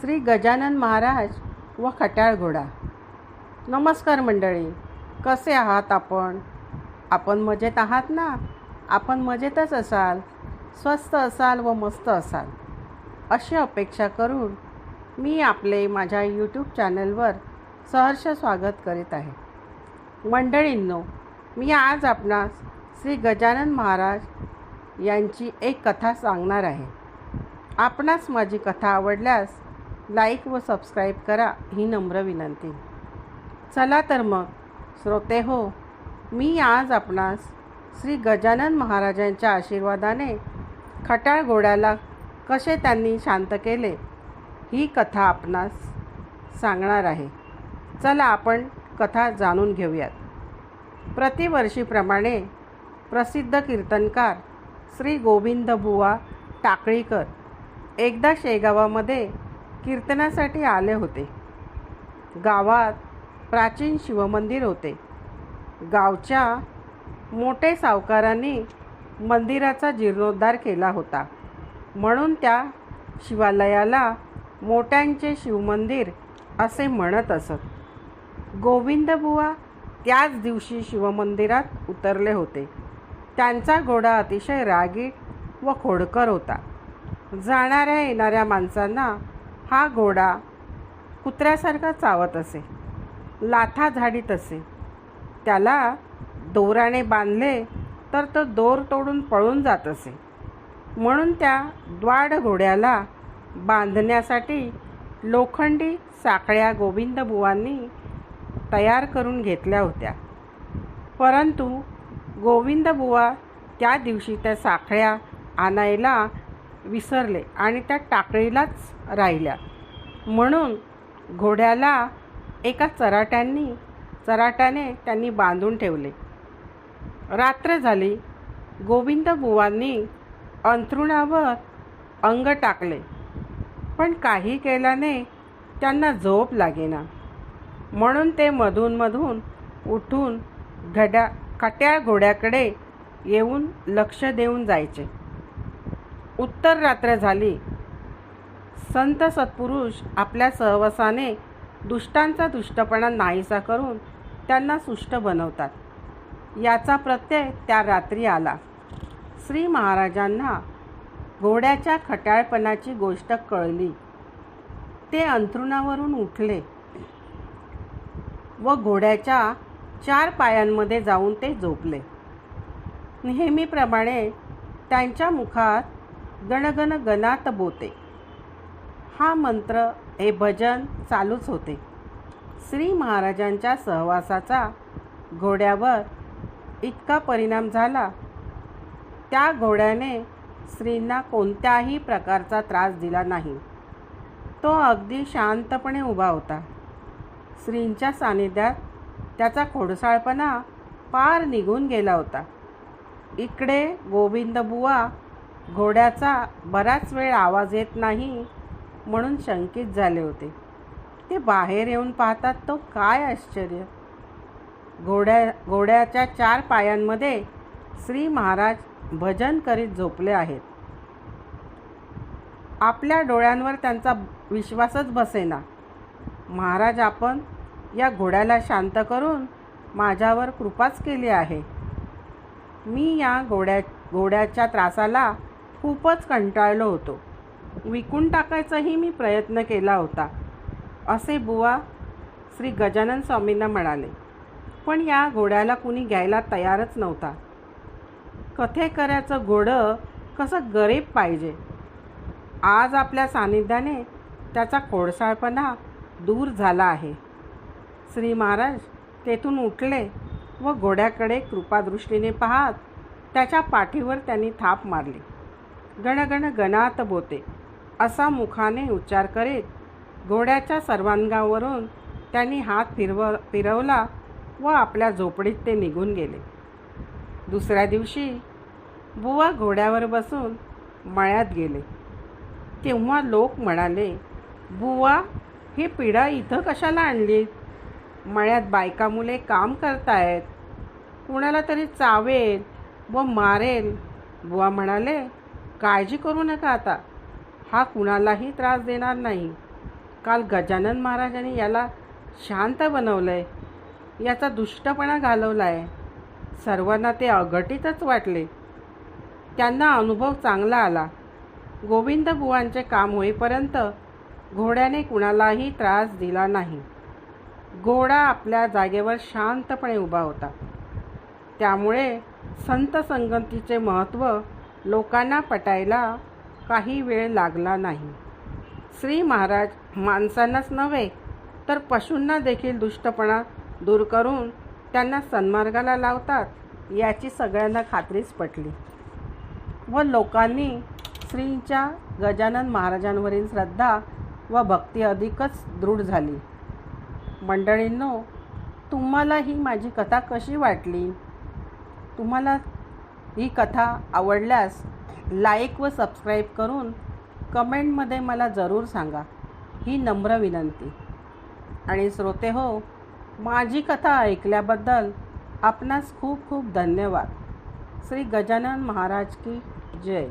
श्री गजानन महाराज व खट्याळ घोडा नमस्कार मंडळी कसे आहात आपण? आपण मजेत आहात ना? आपण मजेतच असाल स्वस्त असाल व मस्त असाल. अशी अपेक्षा करून मी आपले माझ्या यूट्यूब चॅनलवर सहर्ष स्वागत करीत आहे. मंडळींनो मी आज आपणास श्री गजानन महाराज यांची एक कथा सांगणार आहे. आपणास माझी कथा आवडल्यास लाईक व सबस्क्राईब करा ही नम्र विनंती. चला तर मग श्रोते हो मी आज आपणास श्री गजानन महाराजांच्या आशीर्वादाने खटाळ घोड्याला कसे त्यांनी शांत केले ही कथा आपणास सांगणार आहे. चला आपण कथा जाणून घेऊयात. प्रतिवर्षीप्रमाणे प्रसिद्ध कीर्तनकार श्री गोविंदबुवा टाकळीकर एकदा शेगावामध्ये कीर्तनासाठी आले होते. गावात प्राचीन शिवमंदिर होते. गावच्या मोठे सावकारांनी मंदिराचा जीर्णोद्धार केला होता. म्हणून त्या शिवालयाला मोठ्यांचे शिवमंदिर असे म्हणत असत. गोविंदबुवा त्याच दिवशी शिवमंदिरात उतरले होते. त्यांचा घोडा अतिशय रागीट व खोडकर होता. जाणाऱ्या येणाऱ्या माणसांना हा घोडा कुत्र्यासारखा चावत असे. लाथा झाडीत असे. त्याला दोराने बांधले तर तो दोर तोडून पळून जात असे. म्हणून त्या द्वाड घोड्याला बांधण्यासाठी लोखंडी साखळ्या गोविंदबुवांनी तयार करून घेतल्या होत्या. परंतु गोविंदबुवा त्या दिवशी त्या साखळ्या आणायला विसरले आणि त्या टाकळीलाच राहिल्या. म्हणून घोड्याला एका चराट्यांनी चराट्याने त्यांनी बांधून ठेवले. रात्र झाली. गोविंद बुवांनी अंथरुणावर अंग टाकले. पण काही केल्याने त्यांना झोप लागेना. म्हणून ते मधूनमधून उठून घड्या खट्याळ घोड्याकडे येऊन लक्ष देऊन जायचे. उत्तर रात्र झाली. संत सत्पुरुष आपल्या सहवासाने दुष्टांचा दुष्टपणा नाहीसा करून त्यांना सुष्ट बनवतात. याचा प्रत्यय त्या रात्री आला. श्री महाराजांना घोड्याच्या खट्याळपणाची गोष्ट कळली. ते अंथरुणावरून उठले व घोड्याच्या चार पायांमध्ये जाऊन ते झोपले. नेहमीप्रमाणे त्यांच्या मुखात गणगण गणात बोते. हा मंत्र हे भजन चालूच होते. श्री महाराजांच्या सहवासाचा घोड्यावर इतका परिणाम झाला. त्या घोड्याने श्रींना कोणत्याही प्रकारचा त्रास दिला नाही. तो अगदी शांतपणे उभा होता. श्रींच्या सानिध्यात त्याचा खोडसाळपणा पार निघून गेला होता. इकडे गोविंदबुवा घोड्याचा बराच वेळ आवाज येत नाही म्हणून शंकित झाले होते. ते बाहेर येऊन पाहतात तो काय आश्चर्य. घोड्या घोड्याच्या चार पायांमध्ये श्री महाराज भजन करीत झोपले आहेत. आपल्या डोळ्यांवर त्यांचा विश्वासच बसेना. महाराज आपण या घोड्याला शांत करून माझ्यावर कृपाच केली आहे. मी या घोड्या घोड्याच्या त्रासाला खूपच कंटाळलो होतो. विकून टाकायचाही मी प्रयत्न केला होता. असे बुवा श्री गजानन स्वामींना म्हणाले. पण या घोड्याला कुणी घ्यायला तयारच नव्हता. कथेकऱ्याचं घोडं कसं गरीब पाहिजे? आज आपल्या सानिध्याने त्याचा खोडसाळपणा दूर झाला आहे. श्री महाराज तेथून उठले व घोड्याकडे कृपादृष्टीने पाहत त्याच्या पाठीवर त्यांनी थाप मारली. गणगण गणात बोते. असा मुखाने उच्चार करीत घोड्याच्या सर्वांगावरून त्यांनी हात फिरव फिरवला व आपल्या झोपडीत ते निघून गेले. दुसऱ्या दिवशी बुवा घोड्यावर बसून मळ्यात गेले. तेव्हा लोक म्हणाले बुवा ही पिढा इथं कशाला आणली? मळ्यात बायका मुले काम करतायत. कुणाला तरी चावेल व मारेल. बुवा म्हणाले काळजी करू नका आता. हा कुणालाही त्रास देणार नाही. काल गजानन महाराजांनी याला शांत बनवलं आहे याचा दुष्टपणा घालवला आहे सर्वांना ते अघटितच वाटले. त्यांना अनुभव चांगला आला. गोविंद बुवांचे काम होईपर्यंत घोड्याने कुणालाही त्रास दिला नाही. घोडा आपल्या जागेवर शांतपणे उभा होता. त्यामुळे संत संगतीचे महत्त्व लोकांना पटायला काही वेळ लागला नाही. श्री महाराज माणसांनाच नव्हे तर पशूंना देखील दुष्टपणा दूर करून त्यांना सन्मार्गाला लावतात याची सगळ्यांना खात्रीच पटली. व लोकांनी श्रींच्या गजानन महाराजांवरील श्रद्धा व भक्ती अधिकच दृढ झाली. मंडळींनो तुम्हाला ही माझी कथा कशी वाटली? तुम्हाला ही कथा आवडल्यास लाईक व सबस्क्राईब करून कमेंटमध्ये मला जरूर सांगा. ही नम्र विनंती. आणि श्रोते हो माझी कथा ऐकल्याबद्दल आपणास खूप खूप धन्यवाद. श्री गजानन महाराज की जय.